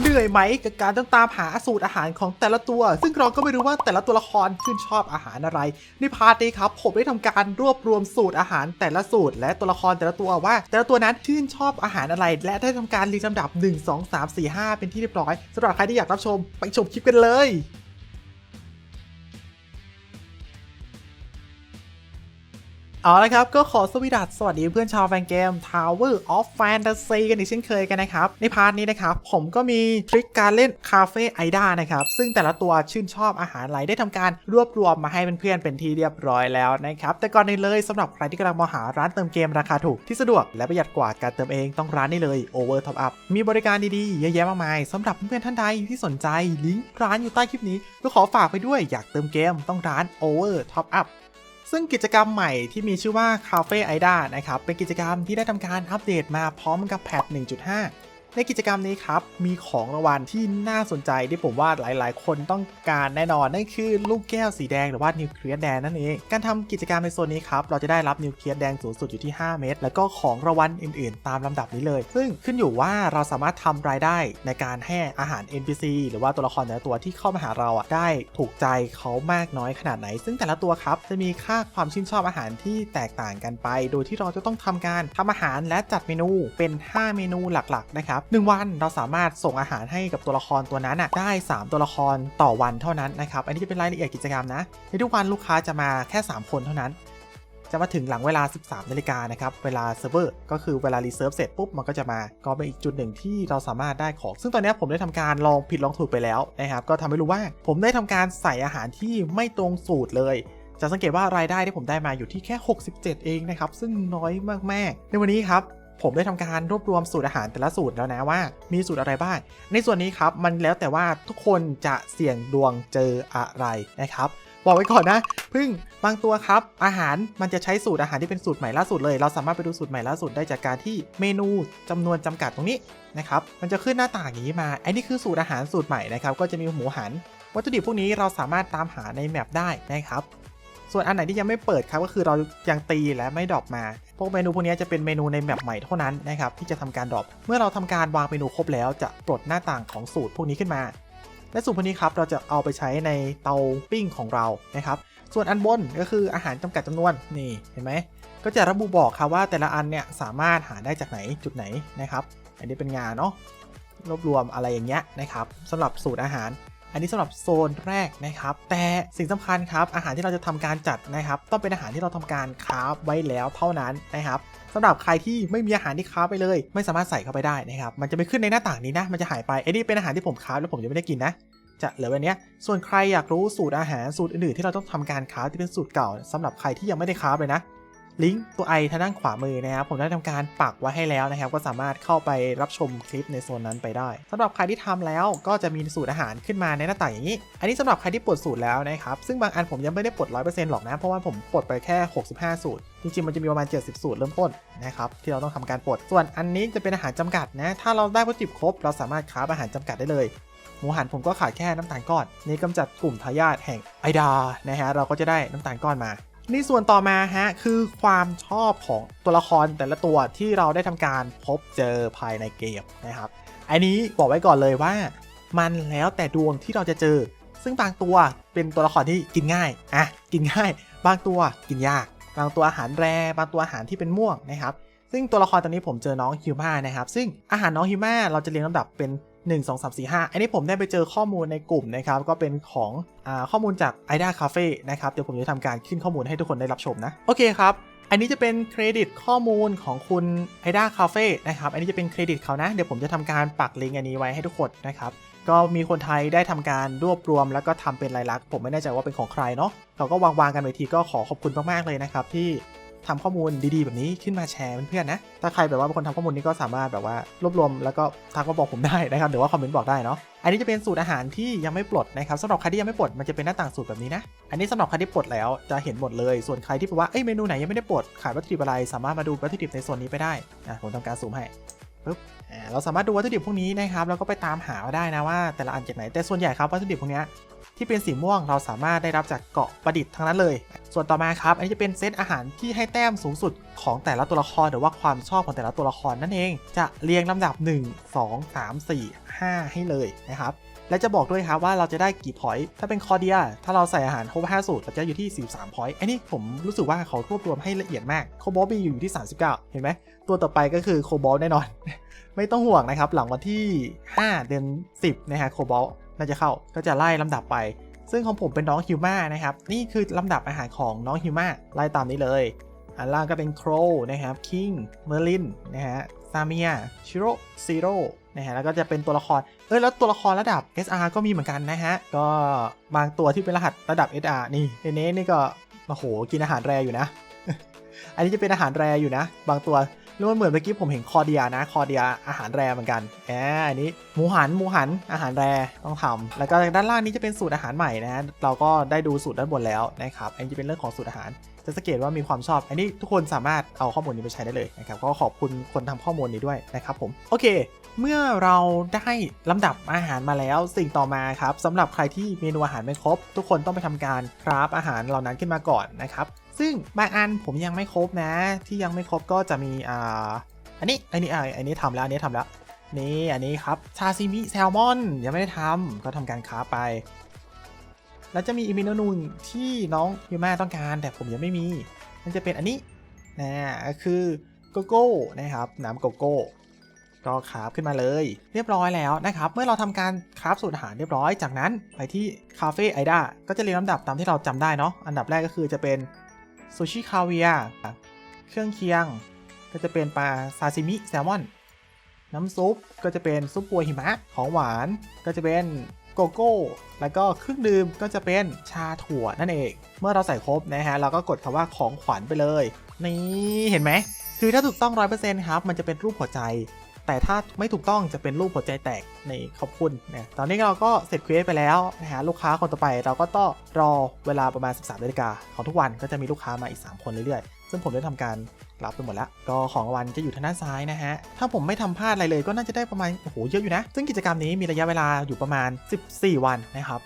เหนื่อยไหมกับการต้องตามหาสูตรอาหารของแต่ละตัว ซึ่งเราก็ไม่รู้ว่าแต่ละตัวละครชื่นชอบอาหารอะไร ในพาร์ทนี้ครับผมได้ทำการรวบรวมสูตรอาหารแต่ละสูตร และตัวละครแต่ละตัวว่า แต่ละตัวนั้นชื่นชอบอาหารอะไร และได้ทำการเรียงลำดับ 1 2 3 4 5 เป็นที่เรียบร้อยสำหรับใครที่อยากรับชมไปชมคลิปกันเลย เอาละครับ ก็ขอสวสดัสสวัสดีเพื่อนชาวแฟนเกม Tower of Fantasy กันอีกเช่นเคยกันนะครับ ในพาร์ทนี้นะครับ ผมก็มีทริคการเล่นคาเฟ่ไอด้านะครับ ซึ่งแต่ละตัวชื่นชอบอาหารอะไรได้ทำการรวบรวมมาให้เพื่อนๆเป็นที่เรียบร้อยแล้วนะครับ แต่ก่อนอื่นเลยสำหรับใครที่กำลังมองหาร้านเติมเกมราคาถูกที่สะดวกและประหยัดกว่าการเติมเองต้องร้านนี้เลย Over Top Up มีบริการดีๆเยอะแยะมากมายสำหรับเพื่อนๆท่านใดที่สนใจลิงก์ร้านอยู่ใต้คลิปนี้ ก็ขอฝากไปด้วยอยากเติมเกมต้องร้าน Over Top Up ซึ่งกิจกรรมใหม่ที่มีชื่อว่า Cafe Ida นะครับ เป็นกิจกรรมที่ได้ทำการอัปเดตมาพร้อมกับแพท1.5 ในกิจกรรมนี้ครับ มีของรางวัลที่น่าสนใจที่ผมว่าหลายๆ คนต้องการแน่นอน นั่นคือลูกแก้วสีแดงหรือว่านิวเคลียร์แดงนั่นเอง การทำกิจกรรมในโซนนี้ครับ เราจะได้รับนิวเคลียร์แดงสูงสุดอยู่ที่ 5 เม็ด แล้วก็ของรางวัลอื่น ๆ ตามลำดับนี้เลย ซึ่งขึ้นอยู่ว่าเราสามารถทำรายได้ในการให้อาหาร NPC หรือว่าตัวละครแต่ละตัวที่เข้ามาหาเราอะได้ถูกใจเขามากน้อยขนาดไหน ซึ่งแต่ละตัวครับจะมีค่าความชื่นชอบอาหารที่แตกต่างกันไป โดยที่เราจะต้องทำการทำอาหารและจัดเมนูเป็น 5 เมนูหลัก ๆ นะครับหนึ่งวันเราสามารถส่งอาหารให้กับตัวละครตัวนั้นอะได้ 3 ตัวละครต่อวันเท่านั้นนะครับอันนี้จะเป็นรายละเอียดกิจกรรมนะในทุกวันลูกค้าจะมาแค่ 3 คนเท่านั้น จะมาถึงหลังเวลา 13นาฬิกานะครับเวลาเซิร์ฟเวอร์ก็คือเวลารีเซิร์ฟเสร็จปุ๊บมันก็จะมาก็เป็นอีกจุดหนึ่งที่เราสามารถได้ของ ซึ่งตอนนี้ผมได้ทำการลองผิดลองถูกไปแล้วนะครับก็ทำให้รู้ว่าผมได้ทำการใส่อาหารที่ไม่ตรงสูตรเลยจะสังเกตว่ารายได้ที่ผมได้มาอยู่ที่แค่ 67 เองนะครับ ซึ่งน้อยมาก ๆ ในวันนี้ครับ ผมได้ทำการรวบรวมสูตรอาหารแต่ละสูตรแล้วนะว่า มีสูตรอะไรบ้าง ในส่วนนี้ครับมันแล้วแต่ว่าทุกคนจะเสี่ยงดวงเจออะไรนะครับบอกไว้ก่อนนะพึ่งบางตัวครับ อาหารมันจะใช้สูตรอาหารที่เป็นสูตรใหม่ล่าสุดเลย เราสามารถไปดูสูตรใหม่ล่าสุดได้จากการที่เมนูจำนวนจำกัดตรงนี้นะครับมันจะขึ้นหน้าต่างอย่างนี้มาไอ้นี่คือสูตรอาหารสูตรใหม่นะครับก็จะมีหมูหันวัตถุดิบพวกนี้เราสามารถตามหาในแมปได้นะครับ ส่วนอันไหนที่ยังไม่เปิดครับก็คือเรายังตีและไม่ดรอปมา พวกเมนูพวกนี้จะเป็นเมนูในแมปใหม่เท่านั้นนะครับที่จะทำการดรอป เมื่อเราทำการวางเมนูครบแล้วจะปลดหน้าต่างของสูตรพวกนี้ขึ้นมา และสูตรพวกนี้ครับเราจะเอาไปใช้ในเตาปิ้งของเรานะครับ ส่วนอันบนก็คืออาหารจำกัดจำนวนนี่เห็นไหมก็จะระบุบอกครับว่าแต่ละอันเนี่ยสามารถหาได้จากไหนจุดไหนนะครับ อันนี้เป็นงานเนาะรวบรวมอะไรอย่างเงี้ยนะครับสำหรับสูตรอาหาร อันนี้สำหรับโซนแรกนะครับ แต่สิ่งสำคัญครับ อาหารที่เราจะทำการจัดนะครับ ต้องเป็นอาหารที่เราทำการคราฟไว้แล้วเท่านั้นนะครับสำหรับใครที่ไม่มีอาหารที่คราไปเลย ไม่สามารถใส่เข้าไปได้นะครับ มันจะไม่ขึ้นในหน้าต่างนี้นะ มันจะหายไปไอ้นี่เป็นอาหารที่ผมคราแล้วผมยังไม่ได้กินนะจะเหลือแบบเนี้ส่วนใครอยากรู้สูตรอาหารสูตรอื่นๆที่เราต้องทำการคราที่เป็นสูตรเก่าสำหรับใครที่ยังไม่ได้คราฟเลยนะ ลิงก์ตัวไอทางด้านขวามือนะครับผมได้ทำการปักไว้ให้แล้วนะครับ ก็สามารถเข้าไปรับชมคลิปในโซนนั้นไปได้สำหรับใครที่ทำแล้วก็จะมีสูตรอาหารขึ้นมาในหน้าต่างอย่างนี้ อันนี้สำหรับใครที่ปลดสูตรแล้วนะครับ ซึ่งบางอันผมยังไม่ได้ปลด 100%หรอกนะ เพราะว่าผมปลดไปแค่ 65 สูตร จริงๆ มันจะมีประมาณ 70 สูตรเริ่มต้นนะครับที่เราต้องทำการปลด ส่วนอันนี้จะเป็นอาหารจำกัดนะ ถ้าเราได้วัตถุดิบครบ เราสามารถคราอาหารจำกัดได้เลยหมูหันผมก็ขาดแค่น้ำตาลก้อน นี่กำจัดกลุ่มทายาทแห่งไอดา นะฮะ เราก็จะได้น้ำตาลก้อนมา ในส่วนต่อมาฮะคือความชอบของตัวละครแต่ละตัวที่เราได้ทำการพบเจอภายในเกมนะครับ อันนี้บอกไว้ก่อนเลยว่ามันแล้วแต่ดวงที่เราจะเจอ ซึ่งบางตัวเป็นตัวละครที่กินง่ายอะกินง่าย บางตัวกินยาก บางตัวอาหารแรบางตัวอาหารที่เป็นม่วงนะครับ ซึ่งตัวละครตอนนี้ผมเจอน้องฮิวมานะครับ ซึ่งอาหารน้องฮิวมาเราจะเรียงลำดับเป็น 1 2 3 4 5 อันนี้ผมได้ไปเจอข้อมูลในกลุ่มนะครับ ก็เป็นของอข้อมูลจาก i d a Cafe นะครับ เดี๋ยวผมจะทำการขึ้นข้อมูลให้ทุกคนได้รับชมนะ โอเคครับ อันนี้จะเป็นเครดิตข้อมูลของคุณ i d a Cafe นะครับ อันนี้จะเป็นเครดิตเขานะ เดี๋ยวผมจะทำการปักลิงก์อันนี้ไว้ให้ทุกคนนะครับก็มีคนไทยได้ทำการรวบรวมแล้วก็ทำเป็นลายลักษณ์ผมไม่แน่ใจว่าเป็นของใครเนาะเราก็วางวางๆกันไปทีก็ขอขอบคุณมากๆเลยนะครับที่ ทำข้อมูลดีๆ แบบนี้ขึ้นมาแชร์เพื่อนๆนะ ถ้าใครแบบว่าเป็นคนทำข้อมูลนี้ก็สามารถแบบว่ารวบรวมแล้วก็ทักมาบอกผมได้นะครับหรือว่าคอมเมนต์บอกได้เนาะ อันนี้จะเป็นสูตรอาหารที่ยังไม่ปลดนะครับสำหรับใครที่ยังไม่ปลดมันจะเป็นหน้าต่างสูตรแบบนี้นะ อันนี้สำหรับใครที่ปลดแล้วจะเห็นหมดเลย ส่วนใครที่แบบว่าเอ้ยเมนูไหนยังไม่ได้ปลดขายวัตถุดิบอะไร สามารถมาดูวัตถุดิบในโซนนี้ไปได้นะผมทำการซูมให้ปึ๊บเราสามารถดูวัตถุดิบพวกนี้นะครับแล้วก็ไปตามหาได้นะว่าแต่ละอันจากไหนแต่ส่วนใหญ่ครับวัตถุดิบพวกนี้ ที่เป็นสีม่วงเราสามารถได้รับจากเกาะประดิษฐ์ทั้งนั้นเลย ส่วนต่อมาครับ อันนี้จะเป็นเซตอาหารที่ให้แต้มสูงสุดของแต่ละตัวละครหรือว่าความชอบของแต่ละตัวละครนั่นเอง จะเรียงลำดับ 1 2 3 4 5 ให้เลยนะครับและจะบอกด้วยครับว่าเราจะได้กี่พอยต์ถ้าเป็นคอเดีย ถ้าเราใส่อาหารครบ5สูตรเราจะอยู่ที่ 43พอยต์อันนี้ผมรู้สึกว่าเขารวบรวมให้ละเอียดมากโคบอลมีอยู่ที่ 39 เห็นไหม ตัวต่อไปก็คือโคบอลแน่นอน ไม่ต้องห่วงนะครับ หลังวันที่ 5 เดือน 10 นะฮะโคบอล น่าจะเข้าก็จะไล่ลำดับไป ซึ่งของผมเป็นน้องฮิวมานะครับ นี่คือลำดับอาหารของน้องฮิวมาไล่ตามนี้เลย อันล่างก็เป็นโครนะครับคิงเมอร์ลินนะฮะซาเมียชิโร่ซีโร่นะฮะแล้วก็จะเป็นตัวละคร เอ้ยแล้วตัวละครระดับ SR ก็มีเหมือนกันนะฮะ ก็บางตัวที่เป็นรหัสระดับ SR นี่เนเน่นี่ก็โอ้โหกินอาหารแรอยู่นะ อันนี้จะเป็นอาหารแรอยู่นะ บางตัว แล้วมันเหมือนเมื่อกี้ผมเห็นคอเดียนะ คอเดียอาหารแรเหมือนกันแอบอันนี้หมูหันหมูหันอาหารแรต้องทำแล้วก็ด้านล่างนี้จะเป็นสูตรอาหารใหม่นะเราก็ได้ดูสูตรด้านบนแล้วนะครับอันนี้จะเป็นเรื่องของสูตรอาหารจะสังเกตว่ามีความชอบ อันนี้ทุกคนสามารถเอาข้อมูลนี้ไปใช้ได้เลยนะครับ ก็ขอบคุณคนทำข้อมูลนี้ด้วยนะครับผม โอเค เมื่อเราได้ลำดับอาหารมาแล้ว สิ่งต่อมาครับสำหรับใครที่เมนูอาหารไม่ครบ ทุกคนต้องไปทำการคราฟอาหารเหล่านั้นขึ้นมาก่อนนะครับ ซึ่งบางอันผมยังไม่ครบนะ ที่ยังไม่ครบก็จะมีอ่าอันนี้อันนี้อ่าอันนี้ทำแล้วอันนี้ทำแล้วนี่อันนี้ครับชาซิมิแซลมอนยังไม่ได้ทำก็ทำการคราไป แล้วจะมีอีกเมนูนึงที่น้องยูมาต้องการ แต่ผมยังไม่มีมันจะเป็นอันนี้นะคือโกโก้นะครับน้ำโกโก้ก็คราฟขึ้นมาเลยเรียบร้อยแล้วนะครับ เมื่อเราทำการคราฟสูตรอาหารเรียบร้อยจากนั้นไปที่คาเฟ่ไอดาก็จะเรียงลำดับตามที่เราจำได้เนาะอันดับแรกก็คือจะเป็น ซูชิคาเวียร์เครื่องเคียง ก็จะเป็นปลาซาซิมิแซลมอน น้ำซุปก็จะเป็นซุปปัวหิมะของหวาน ก็จะเป็นโกโก้ แล้วก็เครื่องดื่มก็จะเป็นชาถั่วนั่นเอง เมื่อเราใส่ครบนะฮะ เราก็กดคำว่าของขวัญไปเลย นี่เห็นไหม คือถ้าถูกต้อง 100%ครับ มันจะเป็นรูปหัวใจ แต่ถ้าไม่ถูกต้องจะเป็นรูปหัวใจแตกในขอบคุณนะตอนนี้เราก็เสร็จเควสไปแล้วนะฮะลูกค้าคนต่อไปเราก็ต้องรอเวลาประมาณ 13นาฬิกาของทุกวันก็จะมีลูกค้ามาอีก 3 คนเรื่อยๆ ซึ่งผมได้ทำการรับไปหมดแล้ว ก็ของวัลจะอยู่ทางด้านซ้ายนะฮะ ถ้าผมไม่ทำพลาดอะไรเลยก็น่าจะได้ประมาณ โอ้โห เยอะอยู่นะ ซึ่งกิจกรรมนี้มีระยะเวลาอยู่ประมาณ 14 วันนะครับ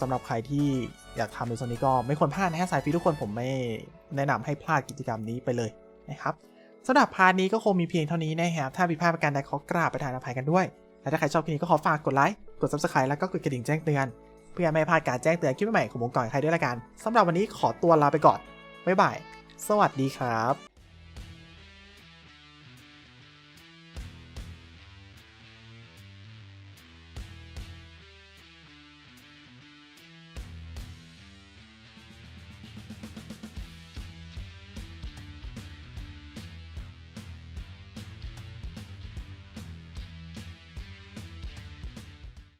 สำหรับใครที่อยากทำในโซนนี้ก็ไม่ควรพลาดนะฮะสายฟรีทุกคนผมไม่แนะนำให้พลาดกิจกรรมนี้ไปเลยนะครับ สำหรับพาร์ทนี้ก็คงมีเพียงเท่านี้นะครับถ้าผิดพลาดประการใดขอกราบประทานอภัยกันด้วย และถ้าใครชอบคลิปนี้ก็ขอฝากกดไลค์กด subscribe แล้วก็กดกระดิ่งแจ้งเตือน เพื่อไม่พลาดการแจ้งเตือนคลิปใหม่ของผมก่อนใครด้วยละกันสำหรับวันนี้ขอตัวลาไปก่อนบ๊ายบายสวัสดีครับ